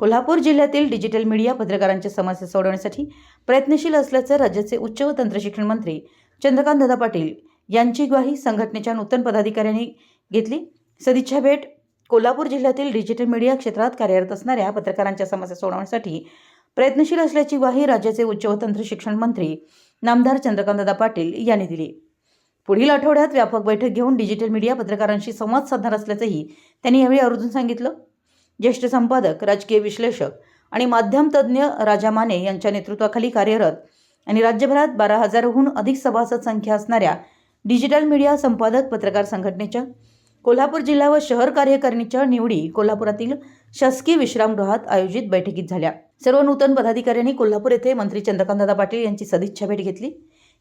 कोल्हापूर जिल्ह्यातील digital media पत्रकारांच्या समस्या सोडवण्यासाठी प्रयत्नशील असल्याचं राज्याचे उच्च व तंत्रशिक्षण मंत्री चंद्रकांत दादा पाटील यांची ग्वाही संघटनेच्या नूतन पदाधिकाऱ्यांनी घेतली. सदिच्छा भेट कोल्हापूर जिल्ह्यातील डिजिटल मीडिया क्षेत्रात कार्यरत असणाऱ्या पत्रकारांच्या समस्या सोडवण्यासाठी प्रयत्नशील असल्याची ग्वाही राज्याचे उच्च व तंत्र शिक्षण मंत्री नामदार चंद्रकांतदादा पाटील यांनी दिली. पुढील आठवड्यात व्यापक बैठक घेऊन डिजिटल मीडिया पत्रकारांशी संवाद साधणार असल्याचंही त्यांनी यावेळी आवर्जून सांगितलं. ज्येष्ठ संपादक राजकीय विश्लेषक आणि माध्यमतज्ज्ञ राजा माने यांच्या नेतृत्वाखाली कार्यरत आणि राज्यभरात बारा हजारहून अधिक सभासद संख्या असणाऱ्या डिजिटल मीडिया संपादक पत्रकार संघटनेच्या कोल्हापूर जिल्हा व शहर कार्यकारिणीच्या निवडी कोल्हापुरातील शासकीय विश्रामगृहात आयोजित बैठकीत झाल्या. सर्व नूतन पदाधिकाऱ्यांनी कोल्हापूर येथे मंत्री चंद्रकांतदादा पाटील यांची सदिच्छा भेट घेतली.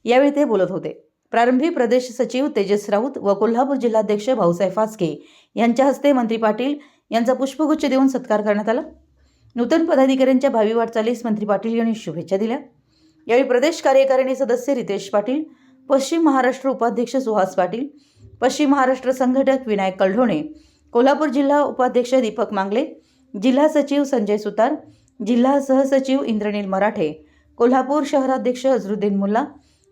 यावेळी ते बोलत होते. प्रारंभी प्रदेश सचिव तेजस राऊत व कोल्हापूर जिल्हाध्यक्ष भाऊसाहेब फास्के यांच्या हस्ते मंत्री पाटील यांचा पुष्पगुच्छ देऊन सत्कार करण्यात आला. नूतन पदाधिकाऱ्यांच्या भावी वाटचालीस मंत्री पाटील यांनी शुभेच्छा दिल्या. यावेळी प्रदेश कार्यकारिणी सदस्य रितेश पाटील पश्चिम महाराष्ट्र उपाध्यक्ष सुहास पाटील पश्चिम महाराष्ट्र संघटक विनायक कलढोणे कोल्हापूर जिल्हा उपाध्यक्ष दीपक मांगले जिल्हा सचिव संजय सुतार जिल्हा सहसचिव इंद्रनील मराठे कोल्हापूर शहराध्यक्ष अझरुद्दीन मुल्ला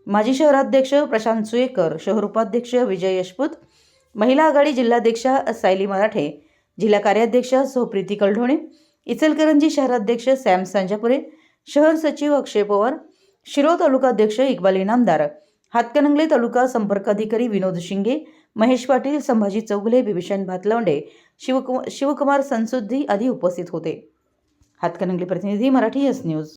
माजी शहराध्यक्ष प्रशांत सुयेकर शहर उपाध्यक्ष विजय यशपूत महिला आघाडी जिल्हाध्यक्षा सायली मराठे जिल्हा कार्याध्यक्ष सोप्रीती कलढोणे इचलकरंजी शहराध्यक्ष सॅम सांजापुरे शहर सचिव अक्षय पवार शिरो तालुकाध्यक्ष इक्बाल इनामदार हातकणंगले तालुका संपर्क अधिकारी विनोद शिंगे महेश पाटील संभाजी चौगुले बिभीषण भातलवंडे शिवकुमार शिवकुमार संसुद्धी आदी उपस्थित होते. हातकणंगले प्रतिनिधी मराठी एस न्यूज.